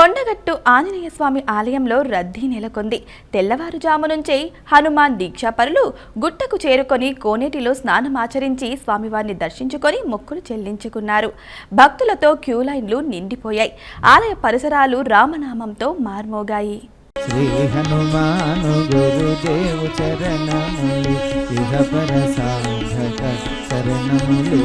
కొండగట్టు ఆంజనేయ స్వామి ఆలయంలో రద్దీ నెలకొంది. తెల్లవారుజాము నుంచే హనుమాన్ దీక్షాపరులు గుట్టకు చేరుకొని కోనేటిలో స్నానమాచరించి స్వామివారిని దర్శించుకొని మొక్కులు చెల్లించుకున్నారు. భక్తులతో క్యూ లైన్లు నిండిపోయాయి. ఆలయ పరిసరాలు రామనామంతో మార్మోగాయి. శ్రీ హనుమాను గురుదేవు చరణములు ఇహ పర సాధక చరణములు.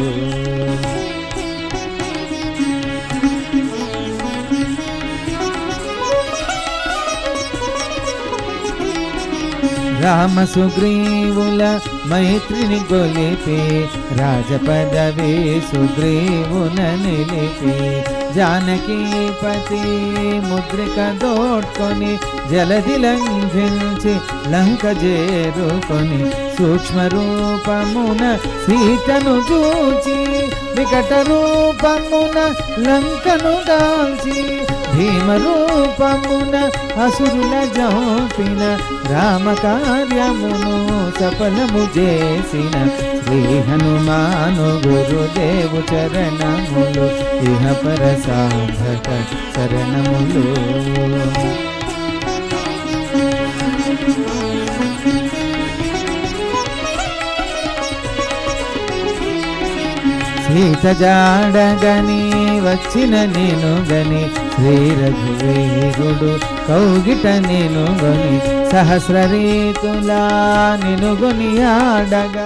రామ సుగ్రీవుల మైత్రిని గొలిపి రాజపదవి సుగ్రీవున నిలిపి. జానకీపతి ముద్రిక దోడ్కొని జలది లంఘించి లంక చేరుకొని సూక్ష్మ రూపమున సీతను చూచి వికట రూపమున లంకను దాల్చి భీమ రూపమున అసురుల జోపిన రామ కార్యమును సఫలము చేసిన శ్రీ హనుమాను గురుదేవు చరణములు ఇహ పర సాధక చరణములు. సీత జాడగని వచ్చిన నేను గని శ్రీ రఘువీరుడు కౌగిట నేను గని సహస్ర రీతులా నిను గొని ఆడగా